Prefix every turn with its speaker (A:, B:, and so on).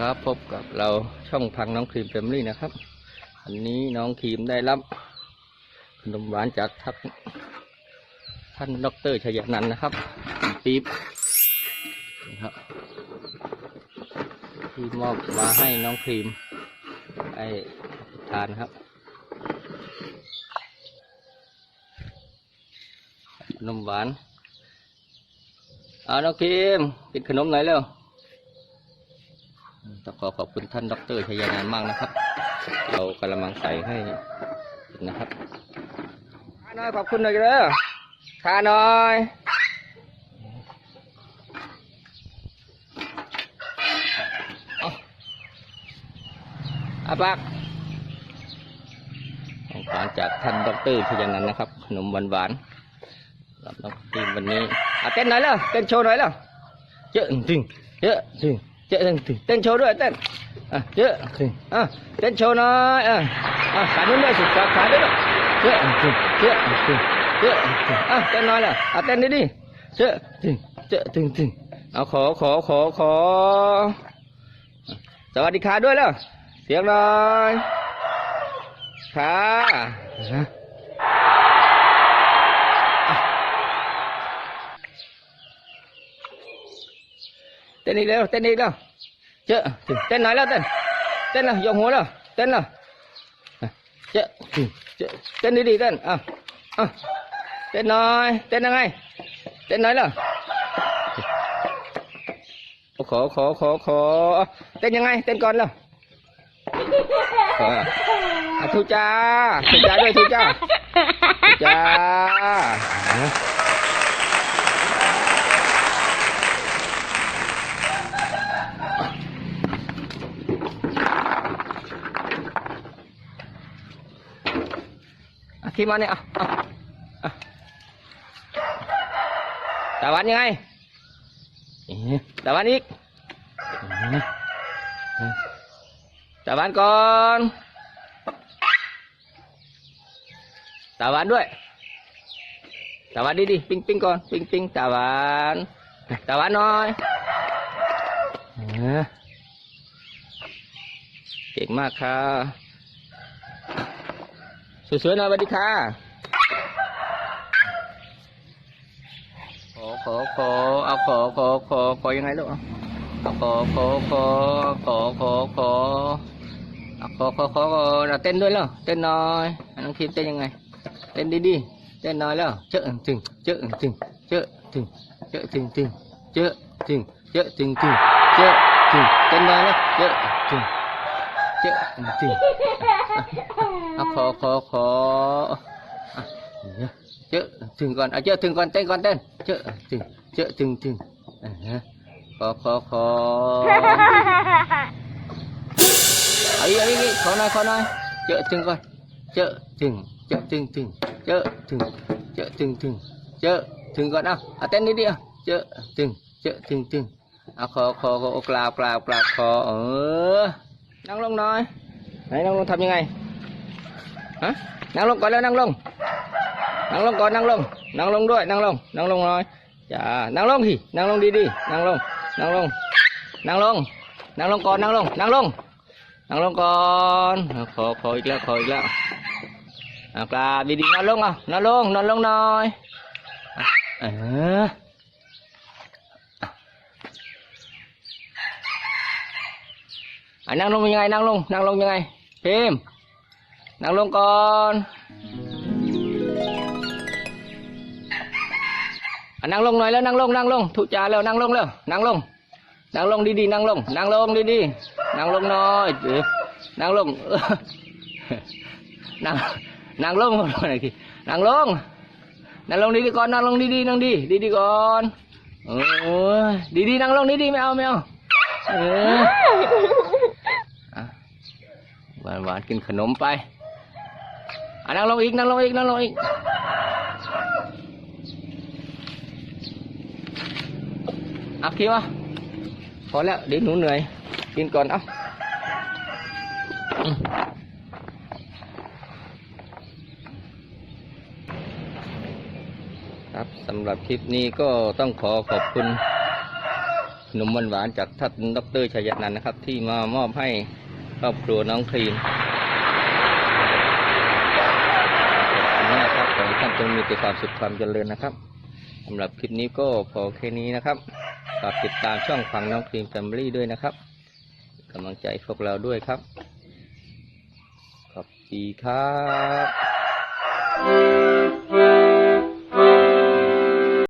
A: ครับพบกับเราช่องพังน้องครีมแฟมิลี่นะครับอันนี้น้องครีมได้รับขนมหวานจากทักท่านดรชยนันนะครับปี๊บนะครับที่มอบมาให้น้องครีมไอ้ทานครับขนมหวานเอาน้องครีมกินขนมหน่อยเร็ว ต้องขอขอบคุณท่านดรชัยนันท์มากนะครับ เรากระมังใส่ให้นะครับทาน้อยขอบคุณหน่อยเด้อทาน้อยเอาอาปากของขวัญจากท่านดรชัยนันท์นะครับ ขนมหวานหวานๆรับน้องทีมวันนี้อะเต้นหน่อยแล้วเต้นโชว์หน่อยแล้วเยอะจริงเยอะจริง เจ๊เต้นเต้นโชว์ด้วยเต้นอะเจ๊อะเต้นโชว์หน่อยอะอะขานู้นด้วยสิขาขาด้วยเจ๊เจ๊เจ๊เจ๊อะเต้นหน่อยล่ะอะเต้นดิดิเจ๊จริงเจ๊จริงจริงเอาขอขอขอขอ สวัสดีค่ะด้วยแล้วเสียงหน่อยค่ะ เต้นอีกแล้วเต้นอีกแล้วเจ๊เต้นหน่อยแล้วเต้นเต้นแล้วยกหัวแล้วเต้นแล้วเจ๊เจ๊เต้นดีๆเต้นอะอะเต้นหน่อยเต้นยังไงเต้นหน่อยแล้วขอขอขอขอเต้นยังไง เต้นก่อนแล้วขออะทุจ้าทุจ้าด้วยทุจ้าทุจ้า อะขี่มาเนี่ยตะวันยังไงตะวันอีกตะวันก่อนตะวันด้วยตะวันดีดีปิ้งปิ้งก่อนปิ้งปิ้งตะวันตะวันน่อยเก่งมากค่ะ สวยๆน่อยสวัสดีค่ะ ขอขอขอเอาขอขอขอขอยังไงลูกเอาขอขอขอขอขอขอเอาขอขอขอเราเต้นด้วยเหรอเต้นน้อยน้องคิดเต้นยังไง เต้นดีๆเต้นน้อยแล้วเจอะถึงเจอะถึงเจอะถึงเจอะถึงถึงเจอะถึงเจอะถึงถึงเจอะถึงเต้นน้อยแล้วเจอะถึง ถึงเอาขอขอขอกล่าวกล่าวกล่าวขอเออนั่งลงหน่อยไหนนั่งลงทำยังไงฮะนั่งลงก่อนแล้วนั่งลงนั่ง ลงก่อนนั่งลงนั่งลงด้วยนั่งลงนั่งลงหน่อยจ้านั่งลงสินั่งลงดีๆนั่งลงนั่งลงนั่งลงนั่งลงก่อนนั่งลงนั่งลงนั่งลงก่ อ่านั่งลงยังไงนั่งลงนั่งลงยังไงพิมนั่งลงก่อนอะนั่งลงหน่อยแล้วนั่งลงนั่งลงทุจาแล้วนั่งลงแล้วนั่งลงนั่งลงดีๆนั่งลงนั่งลงดีๆนั่งลงหน่อยนั่งลงนั่งนั่งลงหน่อยนั่งลงนั่งลงดีๆก่อนนั่งลงดีๆนั่งดีดีๆก่อนเออดีๆนั่งลงดีๆไม่เอาไม่เอาเออ หวานหวานกินขนมไปอะนั่งลงอีกนั่งลงอีกนั่งลงอีกอะคิดว่าพอแล้วเดี๋ยวหนูเหนื่อย กินก่อนเอ้าครับสำหรับคลิปนี้ก็ต้องขอขอบคุณหนุ่มหวานจากท่านดรชัยนันนะครับ ที่มามอบให้ ครอบครัวน้องครีมขอบคุณมากครับขอให้ท่านจงมีแต่ความสุขความเจริญนะครับสำหรับคลิปนี้ก็พอแค่นี้นะครับฝากติดตามช่องฟังน้องครีมแฟมิลี่ด้วยนะครับกำลังใจพวกเราด้วยครับขอบคุณครับ